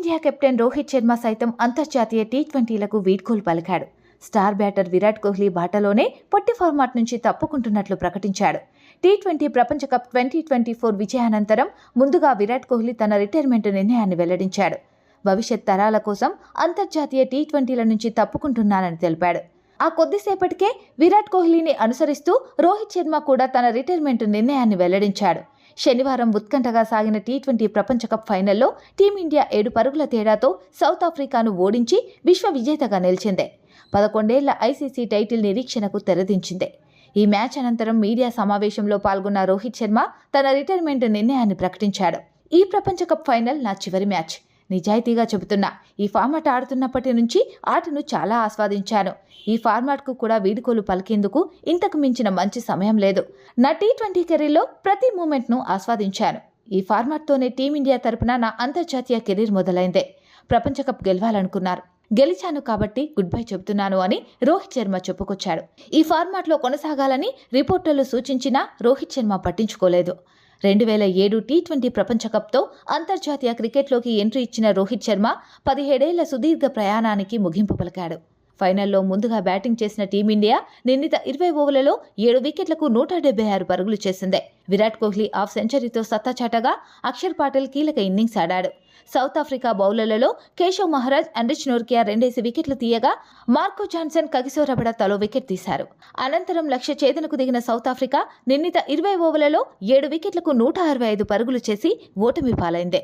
Team India captain Rohit Sharma సైతం అంతర్జాతీయ tea ట్వంటీలకు వీడ్కోలు పలికాడు. స్టార్ బ్యాటర్ విరాట్ కోహ్లీ బాటలోనే పొట్టి ఫార్మాట్ నుంచి తప్పుకుంటున్నట్లు ప్రకటించాడు. టీ ట్వంటీ ప్రపంచ కప్ ట్వంటీ ట్వంటీ ఫోర్ విజయానంతరం ముందుగా విరాట్ కోహ్లీ తన రిటైర్మెంట్ నిర్ణయాన్ని వెల్లడించాడు. భవిష్యత్ తరాల కోసం అంతర్జాతీయ టీ ట్వంటీల నుంచి తప్పుకుంటున్నానని తెలిపాడు. ఆ కొద్దిసేపటికే విరాట్ కోహ్లీని అనుసరిస్తూ రోహిత్ శర్మ కూడా తన రిటైర్మెంట్ నిర్ణయాన్ని వెల్లడించాడు. శనివారం ఉత్కంఠగా సాగిన టీ ట్వంటీ ప్రపంచ కప్ ఫైనల్లో టీమిండియా ఏడు పరుగుల తేడాతో సౌత్ ఆఫ్రికాను ఓడించి విశ్వ విజేతగా నిలిచింది. పదకొండేళ్ళ ఐసీసీ టైటిల్ నిరీక్షణకు తెరదించింది. ఈ మ్యాచ్ అనంతరం మీడియా సమావేశంలో పాల్గొన్న రోహిత్ శర్మ తన రిటైర్మెంట్ నిర్ణయాన్ని ప్రకటించాడు. ఈ ప్రపంచ కప్ ఫైనల్ నా చివరి మ్యాచ్. నిజాయితీగా చెబుతున్నా. ఈ ఫార్మాట్ ఆడుతున్నప్పటి నుంచి ఆటను చాలా ఆస్వాదించాను. ఈ ఫార్మాట్కు కూడా వీడుకోలు పలికేందుకు ఇంతకు మించిన మంచి సమయం లేదు. నా టీ ట్వంటీ కెరీర్లో ప్రతి మూమెంట్ను ఆస్వాదించాను. ఈ ఫార్మాట్తోనే టీమిండియా తరపున నా అంతర్జాతీయ కెరీర్ మొదలైందే. ప్రపంచ కప్ గెలవాలనుకున్నారు. గెలిచాను కాబట్టి గుడ్ బై చెబుతున్నాను అని రోహిత్ శర్మ చెప్పుకొచ్చాడు. ఈ ఫార్మాట్లో కొనసాగాలని రిపోర్టర్లు సూచించినా రోహిత్ శర్మ పట్టించుకోలేదు. రెండు వేల ఏడు టీ ట్వంటీ ప్రపంచ కప్తో అంతర్జాతీయ క్రికెట్లోకి ఎంట్రీ ఇచ్చిన రోహిత్ శర్మ పదిహేడేళ్ళ సుదీర్ఘ ప్రయాణానికి ముగింపు పలికాడు. ఫైనల్లో ముందుగా బ్యాటింగ్ చేసిన టీమిండియా నిర్ణీత ఇరవై ఓవర్లలో ఏడు వికెట్లకు నూట డెబ్బై ఆరు పరుగులు చేసింది. విరాట్ కోహ్లీ హాఫ్ సెంచరీతో సత్తా చాటగా అక్షర్ పాటిల్ కీలక ఇన్నింగ్స్ ఆడాడు. సౌత్ ఆఫ్రికా బౌలర్లలో కేశవ్ మహారాజ్ అండ్రిచ్ నోర్కియా రెండేసి వికెట్లు తీయగా మార్కో జాన్సన్ కగిసో రబడ తలో వికెట్ తీశారు. అనంతరం లక్ష్య ఛేదనకు దిగిన సౌత్ ఆఫ్రికా నిర్ణీత ఇరవై ఓవర్లలో ఏడు వికెట్లకు నూట అరవై ఐదు పరుగులు చేసి ఓటమి పాలైంది.